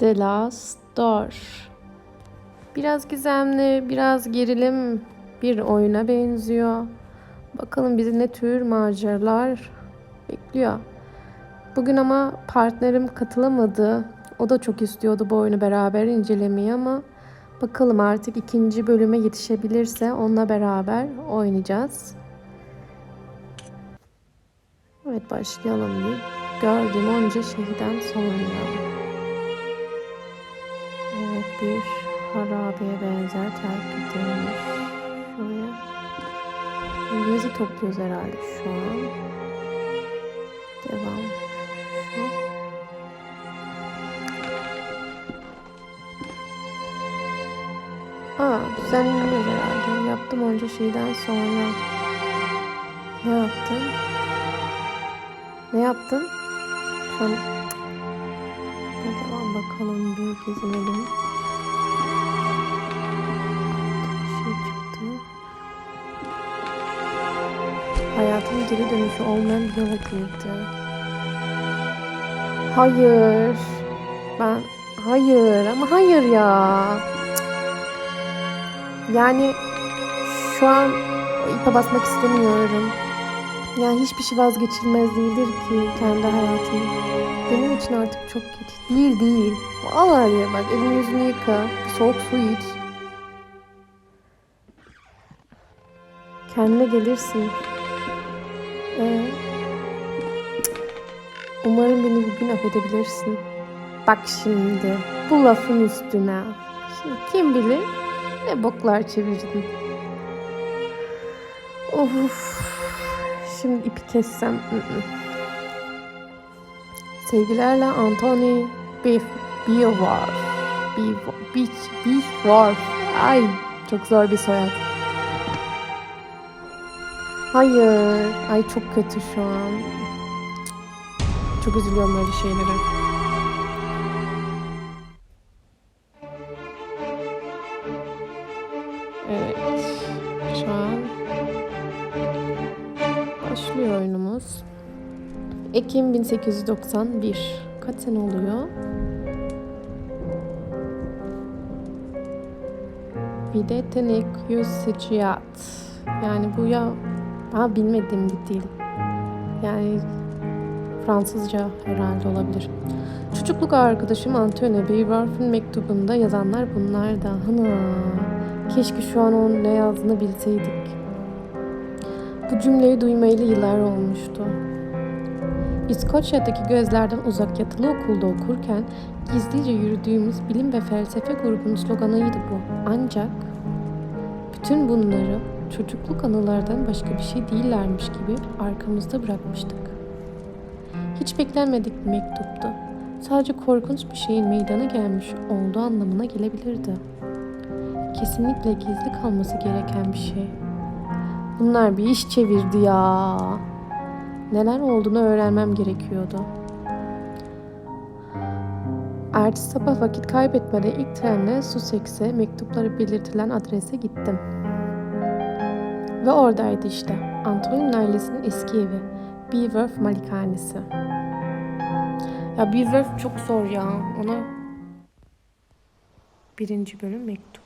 The Last Door. Biraz gizemli, biraz gerilim bir oyuna benziyor. Bakalım bizi ne tür maceralar bekliyor. Bugün ama partnerim katılamadı. O da çok istiyordu bu oyunu beraber incelemeyi ama bakalım artık ikinci bölüme yetişebilirse onunla beraber oynayacağız. Evet başlayalım bir. Gördüm onca şeyden sonra. Bir harabeye benzer terk edilmiş. Şuraya. Elimizi topluyoruz herhalde şu an. Devam. Şu. Aa düzenleniyoruz herhalde. Yaptım onca şeyden sonra. Ne yaptın? Ne yaptın? Hadi devam bakalım bir gezinelim. Geri dönüşü olmayan bir yola girdi. Hayır. Ben hayır ama hayır ya. Yani şu an ipe basmak istemiyorum. Yani hiçbir şey vazgeçilmez değildir ki kendi hayatım. Benim için artık çok geç. Değil değil. Al araya bak elini yüzünü yıka. Soğuk su iç. Kendine gelirsin. Ee, umarım beni bugün affedebilirsin. Bak şimdi bu lafın üstüne. Şimdi kim bilir ne boklar çevirdin. Of. Şimdi ipi kessem. Sevgilerle Anthony Beef Beowulf. Beef Beach Beowulf. Ay çok zor bir soyad. Hayır. Ay çok kötü şu an. Çok üzülüyorum böyle şeylere. Evet. Şu an başlıyor oyunumuz. Ekim 1891. Kaç sene oluyor? Videte Nekyusiciat. Yani bu ya ha bilmediğim bir dil. Yani Fransızca herhalde olabilir. Çocukluk arkadaşım Antoine Beowulf'un mektubunda yazanlar bunlar da. Hana. Keşke şu an onun ne yazdığını bilseydik. Bu cümleyi duymayalı yıllar olmuştu. İskoçya'daki gözlerden uzak yatılı okulda okurken gizlice yürüdüğümüz bilim ve felsefe grubunun sloganıydı bu. Ancak bütün bunları çocukluk anılardan başka bir şey değillermiş gibi arkamızda bırakmıştık. Hiç beklenmedik bir mektuptu. Sadece korkunç bir şeyin meydana gelmiş olduğu anlamına gelebilirdi. Kesinlikle gizli kalması gereken bir şey. Bunlar bir iş çevirdi ya. Neler olduğunu öğrenmem gerekiyordu. Ertesi sabah vakit kaybetmeden ilk trenle Sussex'e mektupları belirtilen adrese gittim. Ve oradaydı işte. Antoine'nin ailesinin eski evi. Beaverf Malikanesi. Ya Beaverf çok zor ya. Ona birinci bölüm mektup.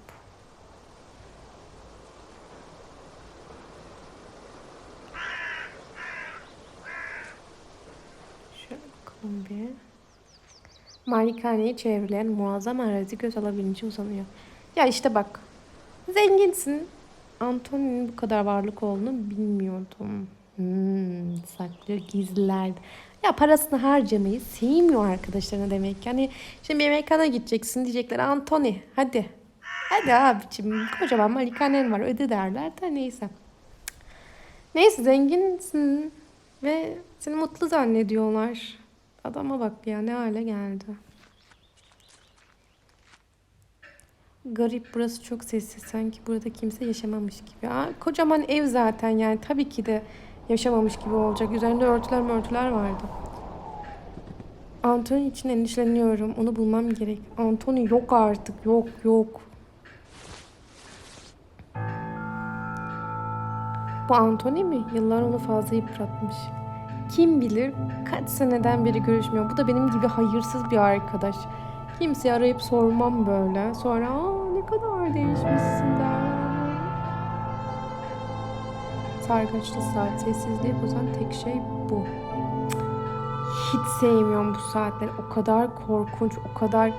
Şöyle bakalım bir. Malikaneyi çevreleyen muazzam arazi göz alabildiğince uzanıyor. Ya işte bak. Zenginsin. Antony'nin bu kadar varlık olduğunu bilmiyordum. Hmm, saklıyor gizliler. Ya parasını harcamayı sevmiyor arkadaşlarına demek. Yani şimdi bir mekana gideceksin diyecekler Antony hadi. Hadi abicim kocaman malikanen var öde derler de neyse. Neyse zenginsin ve seni mutlu zannediyorlar. Adama bak ya ne hale geldi. Garip burası çok sessiz sanki burada kimse yaşamamış gibi. Aa, kocaman ev zaten yani tabii ki de yaşamamış gibi olacak. Üzerinde örtüler örtüler vardı. Anthony için endişeleniyorum. Onu bulmam gerek. Anthony yok artık. Yok yok. Bu Anthony mi? Yıllar onu fazla yıpratmış. Kim bilir kaç seneden beri görüşmüyor. Bu da benim gibi hayırsız bir arkadaş. Kimseyi arayıp sormam böyle. Sonra aa ne kadar değişmişsin der. Sargaçlı saat sessizliği bozan tek şey bu. Hiç sevmiyorum bu saatleri. O kadar korkunç, o kadar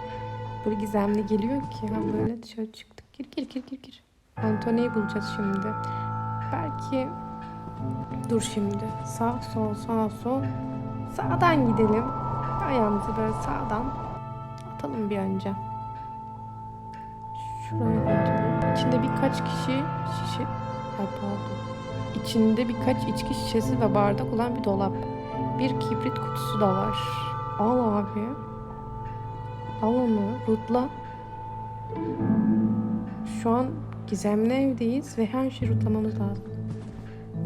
böyle gizemli geliyor ki. Ha böyle dışarı çıktık. Gir gir gir gir gir. Anthony'yi bulacağız şimdi. Belki dur şimdi. Sağ sol sağ sol. Sağdan gidelim. Ayağımızı böyle sağdan atalım bir önce. Şuraya geçelim. İçinde birkaç kişi şişe... Ay pardon. İçinde birkaç içki şişesi ve bardak olan bir dolap. Bir kibrit kutusu da var. Al abi. Al onu. Rutla. Şu an gizemli evdeyiz ve her şeyi rutlamamız lazım.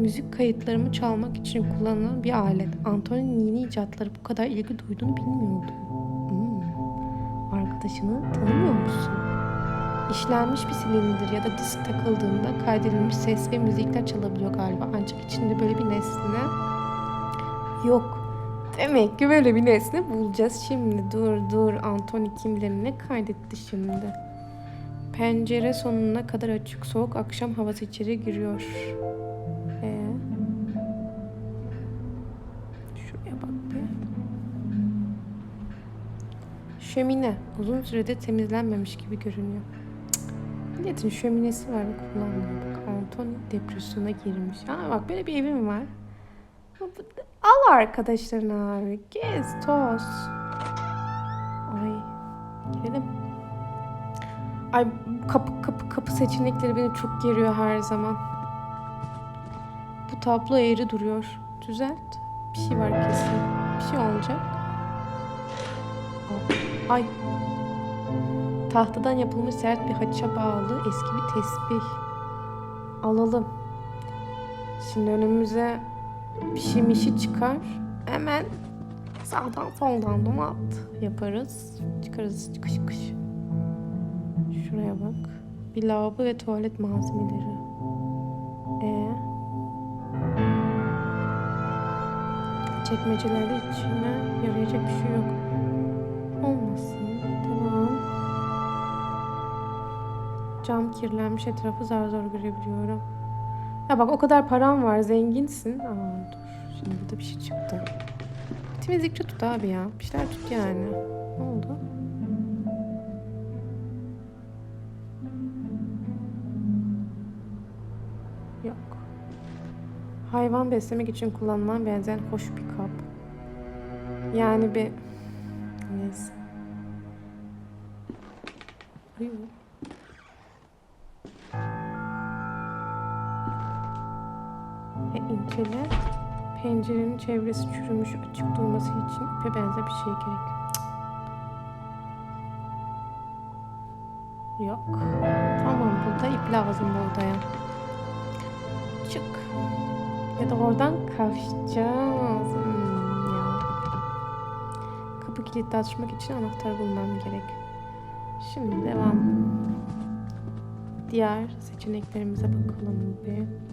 Müzik kayıtlarımı çalmak için kullanılan bir alet. Anthony'nin yeni icatları bu kadar ilgi duyduğunu bilmiyordum. Arkadaşını tanımıyor musun? İşlenmiş bir silindir ya da disk takıldığında kaydedilmiş ses ve müzikler çalabiliyor galiba. Ancak içinde böyle bir nesne yok. Demek ki böyle bir nesne bulacağız şimdi. Dur dur Anthony kim kaydetti şimdi. Pencere sonuna kadar açık soğuk akşam havası içeri giriyor. Şömine uzun süredir temizlenmemiş gibi görünüyor. Cık, Milletin şöminesi var ve kullanmıyor. Bak Anthony depresyona girmiş. Ha bak böyle bir evim var. Al arkadaşlarını abi. Gez, toz. Ay. Girelim. Ay kapı kapı kapı seçenekleri beni çok geriyor her zaman. Bu tablo eğri duruyor. Düzelt. Bir şey var kesin. Bir şey olacak. Ay. Tahtadan yapılmış sert bir haça bağlı eski bir tesbih. Alalım. Şimdi önümüze bir şey mişi çıkar. Hemen sağdan soldan domat yaparız. Çıkarız çıkış çıkış. Şuraya bak. Bir lavabo ve tuvalet malzemeleri. Ee, çekmecelerde içime yarayacak bir şey yok. Cam kirlenmiş etrafı zar zor görebiliyorum. Ya bak o kadar param var zenginsin. Aa dur şimdi burada bir şey çıktı. Temizlikçi tut abi ya. Bir şeyler tut yani. Ne oldu? Yok. Hayvan beslemek için kullanılan benzer hoş bir kap. Yani bir... Neyse. Yok. İncele. Pencerenin çevresi çürümüş açık durması için ipe benzer bir şey gerek. Cık. Yok. Tamam burada ip lazım buradaya. Çık. Ya da oradan kaçacağız. Hmm, ya. Kapı kilitli açmak için anahtar bulmam gerek. Şimdi devam. Diğer seçeneklerimize bakalım bir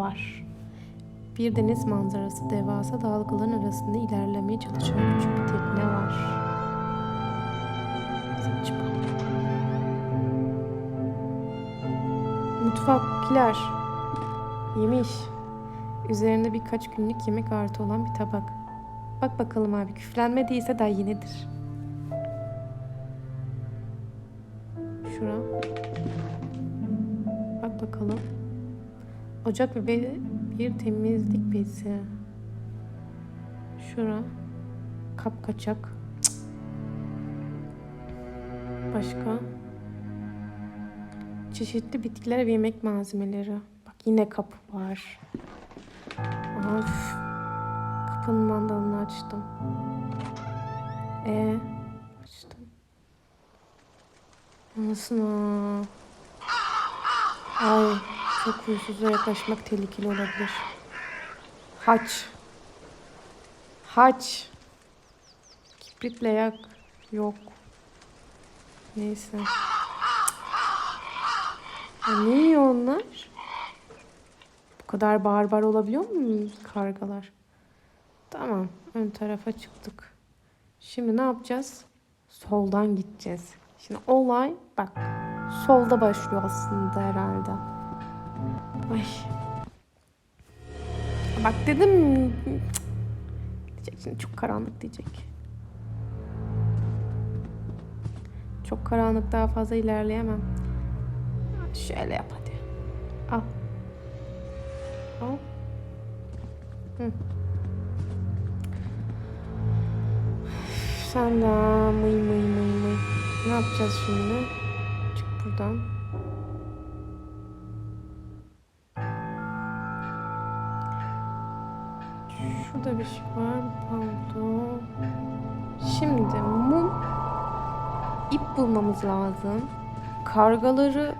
var. Bir deniz manzarası devasa dalgaların arasında ilerlemeye çalışan küçük bir tekne var. Saçma. Mutfakkiler. Yemiş. Üzerinde birkaç günlük yemek artı olan bir tabak. Bak bakalım abi küflenmediyse daha yenidir. Şura. Bak bakalım. Ocak ve be- bir temizlik bezi. Şura. Kap kaçak. Cık. Başka. Çeşitli bitkiler ve yemek malzemeleri. Bak yine kapı var. Of. Kapının mandalını açtım. E açtım. Anasını. Ay çok huysuza yaklaşmak tehlikeli olabilir. Haç. Haç. Kibritle yak. Yok. Neyse. Ya ne yiyor onlar? Bu kadar barbar olabiliyor mu kargalar? Tamam. Ön tarafa çıktık. Şimdi ne yapacağız? Soldan gideceğiz. Şimdi olay bak solda başlıyor aslında herhalde. Ay. Bak dedim diyecek şimdi çok karanlık diyecek. Çok karanlık daha fazla ilerleyemem. Şöyle yap hadi. Al. Al. Hı. Sen de mıy mıy mıy mıy. Ne yapacağız şimdi? Çık buradan. Şurada bir şey var. Pardon. Şimdi mum ip bulmamız lazım. Kargaları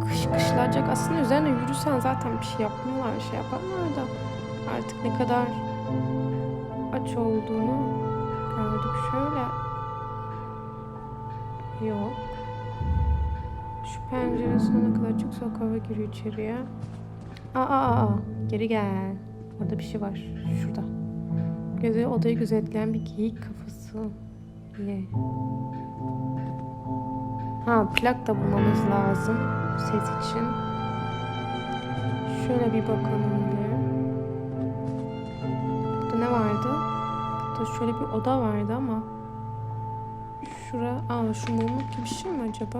kış kışlayacak. Aslında üzerine yürüsen zaten bir şey yapmıyorlar, bir şey yaparlar da artık ne kadar aç olduğunu gördük. Şöyle yok. Şu pencere sonuna kadar çok soğuk hava giriyor içeriye. Aa, aa, aa, geri gel. Orada bir şey var. Şurada. Gözü odayı gözetleyen bir geyik kafası. Ye. Ha plak da bulmamız lazım ses için. Şöyle bir bakalım bir. Burada ne vardı? Burada şöyle bir oda vardı ama şura, aa şu mumluk gibi bir şey mi acaba?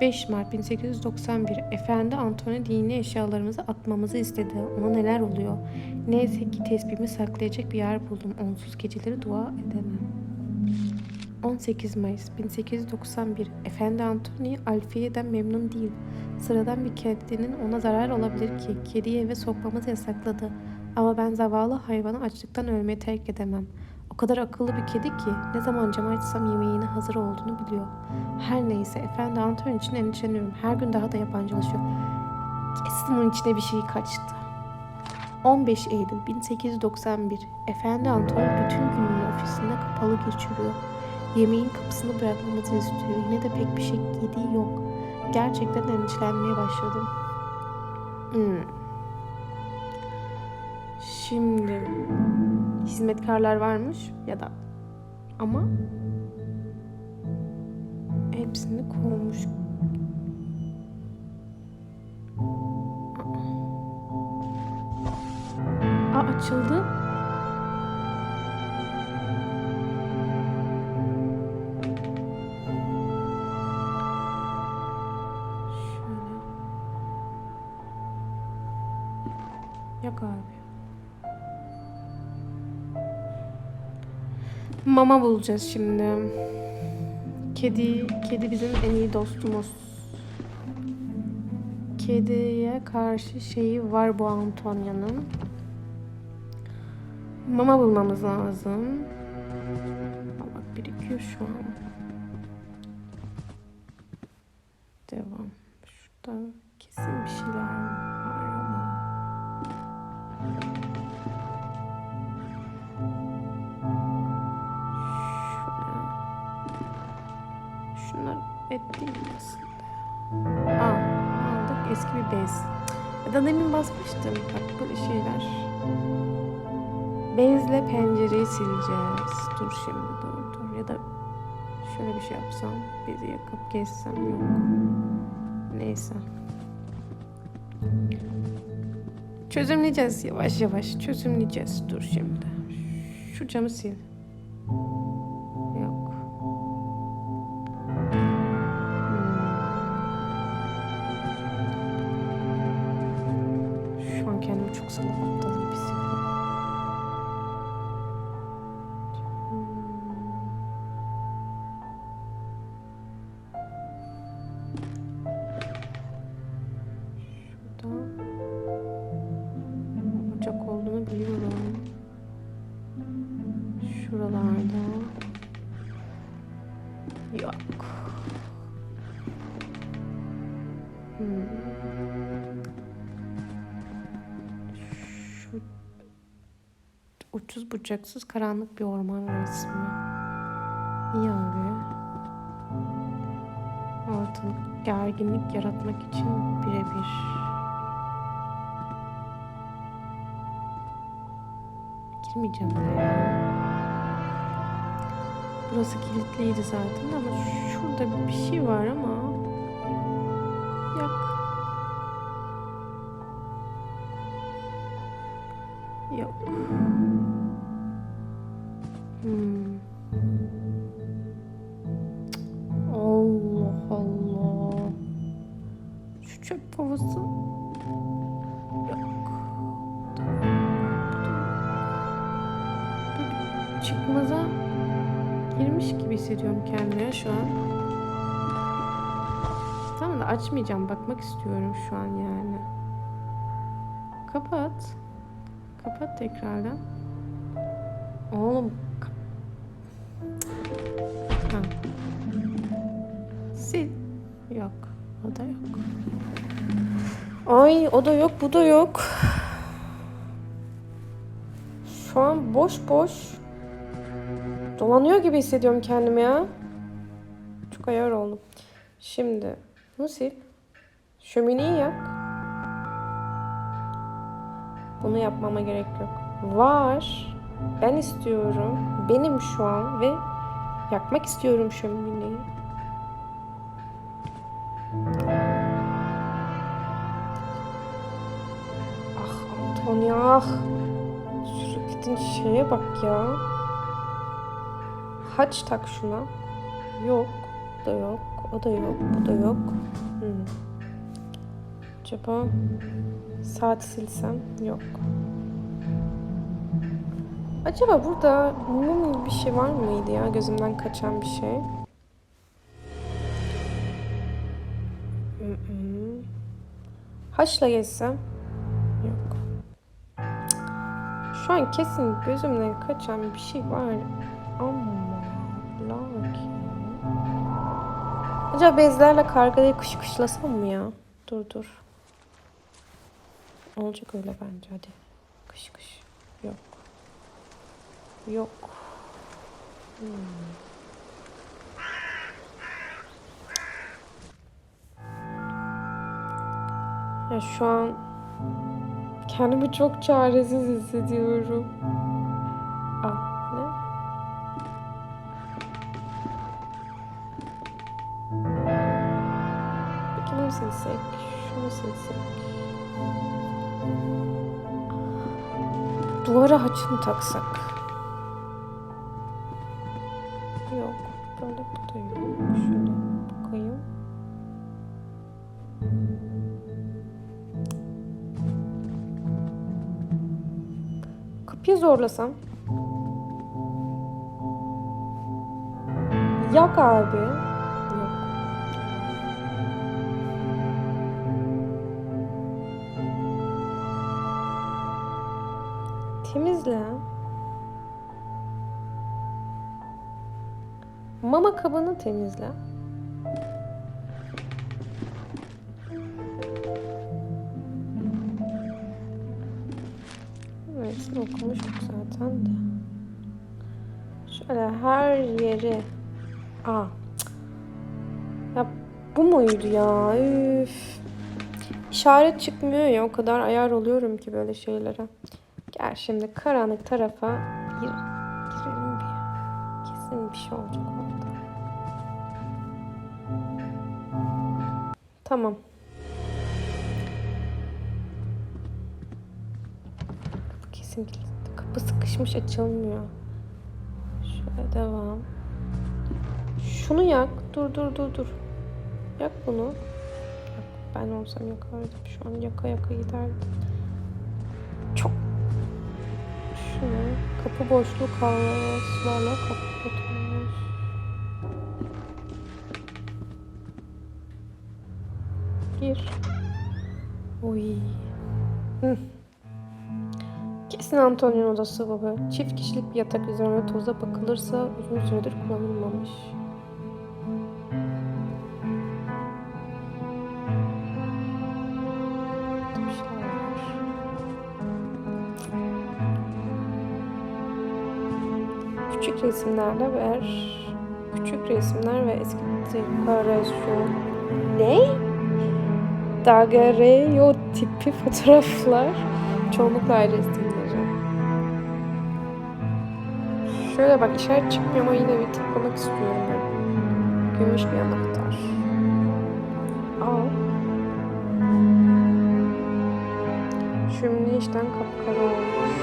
5 Mart 1891 Efendi Antony dini eşyalarımızı atmamızı istedi. Ona neler oluyor? Neyse ki tesbihimi saklayacak bir yer buldum. Onsuz geceleri dua edemem. 18 Mayıs 1891 Efendi Antony Alfiye'den memnun değil. Sıradan bir kedinin ona zarar olabilir ki kediyi eve sokmamızı yasakladı. Ama ben zavallı hayvanı açlıktan ölmeye terk edemem. Kadar akıllı bir kedi ki ne zaman camı açsam yemeğine hazır olduğunu biliyor. Her neyse Efendi Antony için endişeleniyorum. Her gün daha da yabancılaşıyor. Kesin onun içine bir şey kaçtı. 15 Eylül 1891 Efendi Anton bütün gününü ofisinde kapalı geçiriyor. Yemeğin kapısını bırakmamızı istiyor. Yine de pek bir şey yediği yok. Gerçekten endişelenmeye başladım. Hmm. Şimdi hizmetkarlar varmış ya da ama hepsini kovmuş. Aa, açıldı. Mama bulacağız şimdi. Kedi, kedi bizim en iyi dostumuz. Kediye karşı şeyi var bu Antonya'nın. Mama bulmamız lazım. Bak birikiyor şu an. Devam. Şurada kesin bir şeyler aldık eski bir bez. Ya da demin basmıştım. Bak böyle şeyler. Bezle pencereyi sileceğiz. Dur şimdi dur dur. Ya da şöyle bir şey yapsam. Bezi yakıp geçsem yok. Neyse. Çözümleyeceğiz yavaş yavaş. Çözümleyeceğiz. Dur şimdi. Şu camı sil. Bucaksız karanlık bir orman resmi. Abi. Ortalık gerginlik yaratmak için birebir. Girmeyeceğim buraya. Burası kilitliydi zaten ama şurada bir şey var ama açmayacağım. Bakmak istiyorum şu an yani. Kapat. Kapat tekrardan. Oğlum Ha. Sil. Yok. O da yok. Ay o da yok bu da yok. Şu an boş boş dolanıyor gibi hissediyorum kendimi ya. Çok ayar oldum. Şimdi sil. Şömineyi yak. Bunu yapmama gerek yok. Var. Ben istiyorum. Benim şu an ve yakmak istiyorum şömineyi. Ah Antonia. ah. Sürekli şeye bak ya. Haç tak şuna. Yok. Da yok. O da yok. Bu da yok. Hmm. Acaba saat silsem? Yok. Acaba burada mum bir şey var mıydı ya gözümden kaçan bir şey? Mm-mm. Haçla gezsem? Yok. Şu an kesin gözümden kaçan bir şey var ama Acaba bezlerle kargayı kuş kuşlasam mı ya? Dur dur. Olacak öyle bence hadi. Kış kış. Yok. Yok. Hmm. Ya şu an kendimi çok çaresiz hissediyorum. Ah silsek, şunu silsek. Duvara haç mı taksak? Yok. Böyle bu da yok. Şöyle bakayım. Kapıyı zorlasam. Yak abi. Mama kabını temizle. Evet, okumuştuk zaten de. Şöyle her yeri. Aa. Ya bu muydu ya? Üf. İşaret çıkmıyor ya. O kadar ayar oluyorum ki böyle şeylere. Gel şimdi karanlık tarafa gir, girelim bir. Kesin bir şey olacak Tamam. Kesin kilitli. Kapı sıkışmış açılmıyor. Şöyle devam. Şunu yak. Dur dur dur dur. Yak bunu. Yak. Ben olsam yakardım. Şu an yaka yaka giderdim. Çok şunu kapı boşluğu kavgaslarla kapatılmış. Gir. Oy. Kesin Antonio'nun odası baba. Çift kişilik bir yatak üzerine toza bakılırsa uzun süredir kullanılmamış. Bir. Küçük resimlerle ver. Küçük resimler ve eski dekorasyon. Ne? Daguerreotipi fotoğraflar. Çoğunlukla aile resimleri. Şöyle bak işaret çıkmıyor ama yine bir tıklamak istiyorum ben. Gümüş bir anahtar. Al. Şimdi işten kapkara olmuş.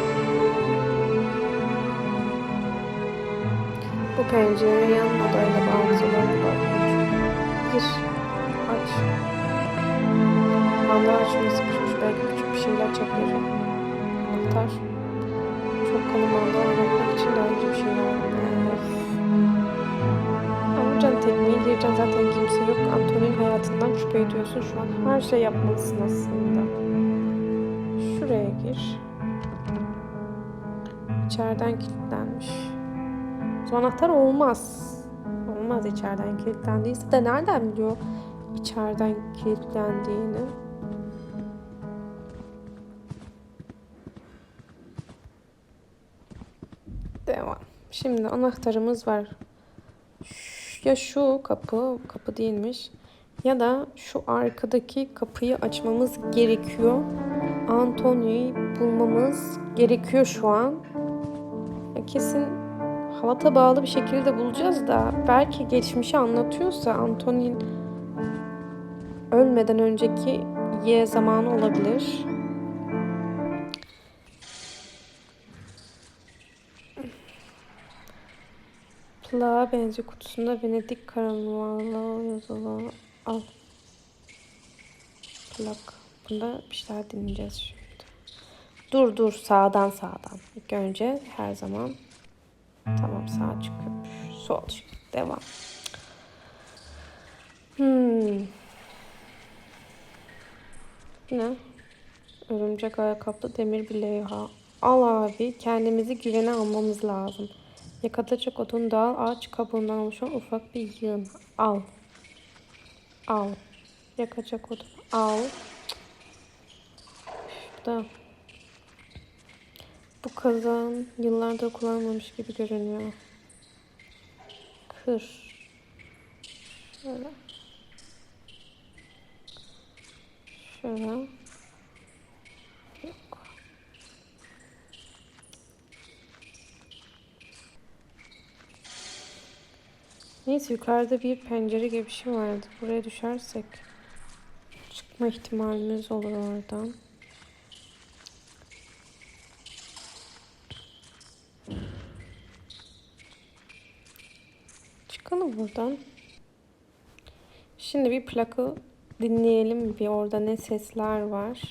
Bu pencereye yan odayla bağlantıları bakmış. Gir. Aç. Manda açmayı sıkışmış. Belki küçük bir şeyler çekerim. Anahtar. Çok kalın manda oynatmak için daha önce bir şeyler yapmalıyım. Amcan tekneye gireceksin zaten kimse yok. Antonin hayatından şüphe ediyorsun şu an. Her şey yapmalısın aslında. Şuraya gir. İçeriden kilitlenmiş. Zaman anahtar olmaz. Olmaz içeriden kilitlendiyse de nereden biliyor içeriden kilitlendiğini? Şimdi anahtarımız var. Ya şu kapı, kapı değilmiş. Ya da şu arkadaki kapıyı açmamız gerekiyor. Antonio'yu bulmamız gerekiyor şu an. Ya kesin halata bağlı bir şekilde bulacağız da belki geçmişi anlatıyorsa Antonin ölmeden önceki Y zamanı olabilir. Plağa benziyor kutusunda Venedik karavanlı yazılı al. Plak. Bunda bir şeyler dinleyeceğiz şimdi. Dur dur sağdan sağdan. İlk önce her zaman tamam sağ çıkıyormuş. Sol çık. Devam. Hmm. Ne? Örümcek ayakkabılı demir bir levha. Al abi kendimizi güvene almamız lazım. Yakatacak odun dal ağaç kabuğundan oluşan ufak bir yığın. Al. Al. Yakacak odun. Al. Bu da bu kazan yıllardır kullanmamış gibi görünüyor. Kır. Şöyle. Şöyle. Neyse yukarıda bir pencere gibi bir şey vardı. Buraya düşersek çıkma ihtimalimiz olur oradan. Çıkalım buradan. Şimdi bir plakı dinleyelim bir orada ne sesler var.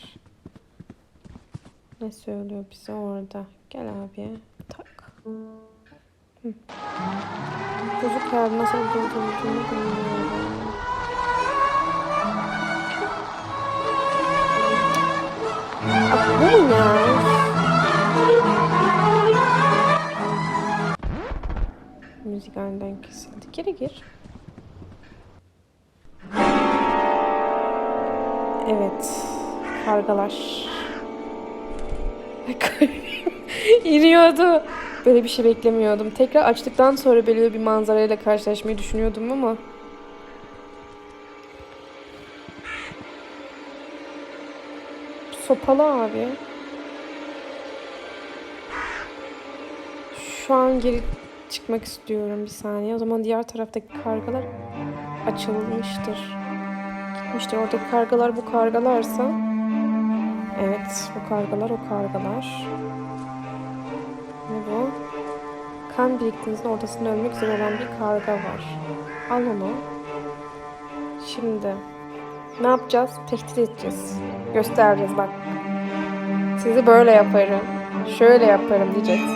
Ne söylüyor bize orada. Gel abi. Tak. Hı. Bozuk kağıdı nasıl durdurulduğunu bilmiyorum. Bu mu ya? Müzik aniden kesildi. Geri gir. Evet. Kargalar. İniyordu. Böyle bir şey beklemiyordum. Tekrar açtıktan sonra böyle bir manzarayla karşılaşmayı düşünüyordum ama sopalı abi. Şu an geri çıkmak istiyorum bir saniye. O zaman diğer taraftaki kargalar açılmıştır. Gitmiştir. Oradaki kargalar bu kargalarsa Evet, bu kargalar o kargalar. Kan biriktiğinizin ortasında ölmek üzere olan bir karga var. Al onu. Şimdi ne yapacağız? Tehdit edeceğiz. Göstereceğiz bak. Sizi böyle yaparım. Şöyle yaparım diyeceğiz.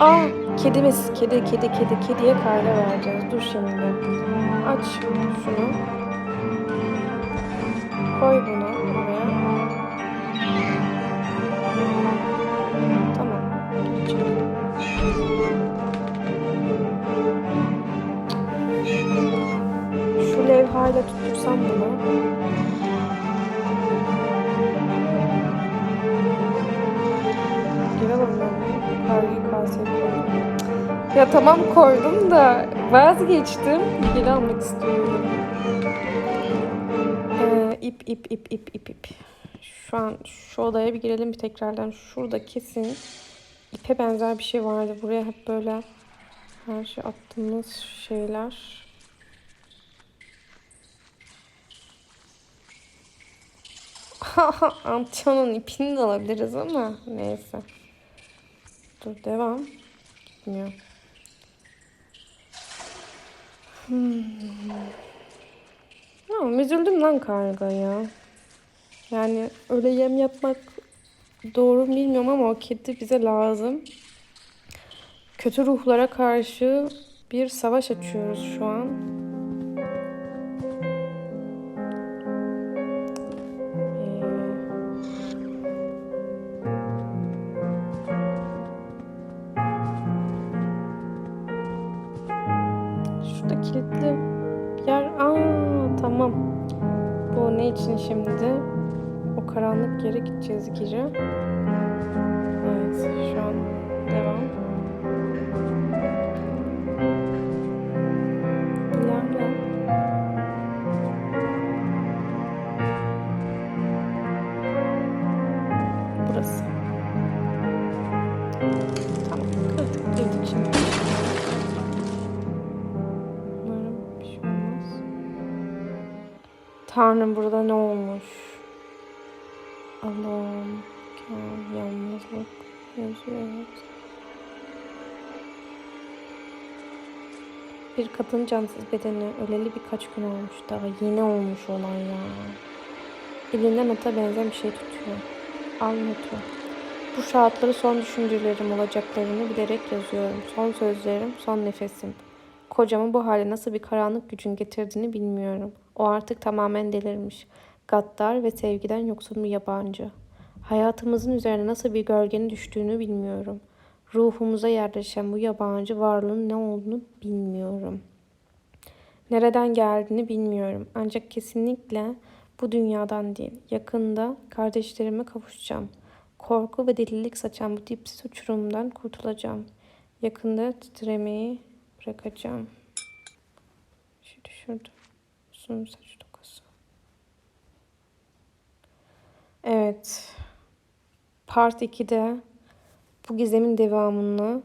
Aa, kedimiz. Kedi, kedi, kedi. Kediye karga vereceğiz. Dur şimdi. Aç şunu. Koy bunu oraya. Tamam. Şu levhayla tuttursam bunu. Ya tamam koydum da vazgeçtim. Geri almak istiyorum. Ee, ip ip ip ip ip ip. Şu an şu odaya bir girelim bir tekrardan. Şurada kesin ipe benzer bir şey vardı. Buraya hep böyle her şey attığımız şeyler. Antion'un ipini de alabiliriz ama neyse. Dur devam. Gitmiyor. Hmm. Ya, üzüldüm lan karga ya. Yani öyle yem yapmak doğru bilmiyorum ama o kedi bize lazım. Kötü ruhlara karşı bir savaş açıyoruz şu an. Geri. Evet şu an devam. İlerle. Burası. Tamam kırdık girdik şimdi. Umarım bir şey olmaz. Tanrım burada ne olmuş? Evet. Bir kadın cansız bedeni öleli birkaç gün olmuş daha yeni olmuş olan ya. Elinde nota benzer bir şey tutuyor. Al notu. Bu şartları son düşüncelerim olacaklarını bilerek yazıyorum. Son sözlerim, son nefesim. Kocamı bu hale nasıl bir karanlık gücün getirdiğini bilmiyorum. O artık tamamen delirmiş. Gaddar ve sevgiden yoksun bir yabancı. Hayatımızın üzerine nasıl bir gölgenin düştüğünü bilmiyorum. Ruhumuza yerleşen bu yabancı varlığın ne olduğunu bilmiyorum. Nereden geldiğini bilmiyorum. Ancak kesinlikle bu dünyadan değil. Yakında kardeşlerime kavuşacağım. Korku ve delilik saçan bu dipsiz uçurumdan kurtulacağım. Yakında titremeyi bırakacağım. Şurada şurada. Uzun saç dokusu. Evet. Part 2'de bu gizemin devamını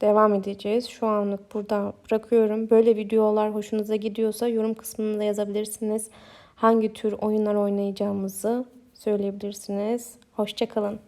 devam edeceğiz. Şu anlık burada bırakıyorum. Böyle videolar hoşunuza gidiyorsa yorum kısmında yazabilirsiniz. Hangi tür oyunlar oynayacağımızı söyleyebilirsiniz. Hoşçakalın.